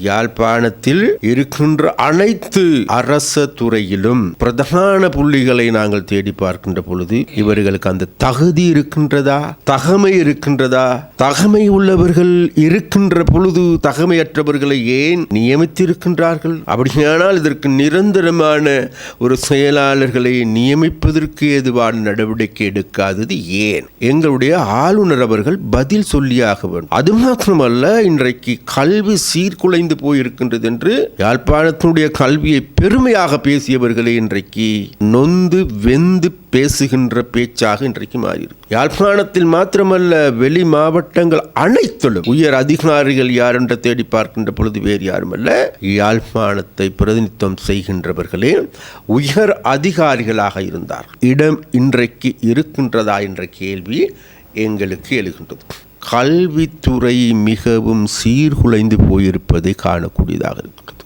யாழ்ப்பாணத்தில் இருக்கின்ற அனைத்து அரச துறையிலும் பிரதான புள்ளிகளை நாங்கள் தேடி பார்க்கின்ற பொழுது இவர்களுக்கு அந்த தகுதி இருக்கின்றதா? தகமை இருக்கின்றதா? தகமை உள்ளவர்கள் இருக்கின்ற பொழுது தகமையற்றவர்களை ஏன் நியமித்திருக்கின்றார்கள்? அப்படியானால் இதற்கு நிரந்தரமான ஒரு செயலாளர்களை நியமிப்பதற்கு ஏதுவான நடவடிக்கை எடுக்காதது ஏன்? எங்களுடைய ஆளுநர் அவர்கள் பதில் சொல்லியாக வேண்டும். அது மாத்திரமல்ல இன்றைக்கு கல்வி சீர்குலை சீர்குலைந்து போயிருக்கின்றது என்று யாழ்ப்பாணத்தினுடைய கல்வியை பெருமையாக பேசியவர்களே இன்றைக்கு நொந்து வெந்து பேசுகின்ற பேச்சாக இன்றைக்கு மாறியிருக்கு. யாழ்ப்பாணத்தில் மாத்திரமல்ல வெளி மாவட்டங்கள் அனைத்திலும் உயர் அதிகாரிகள் யார் என்று தேடி பார்க்கின்ற பொழுது வேறு யாருமல்ல யாழ்ப்பாணத்தை பிரதிநிதித்துவம் செய்கின்றவர்களே உயர் அதிகாரிகளாக இருந்தார் இடம் இன்றைக்கு இருக்கின்றதா என்ற கேள்வி எங்களுக்கு எழுகின்றது. கல்வித்துறை மிகவும் சீர்குலைந்து போயிருப்பதை காணக்கூடியதாக இருக்கிறது.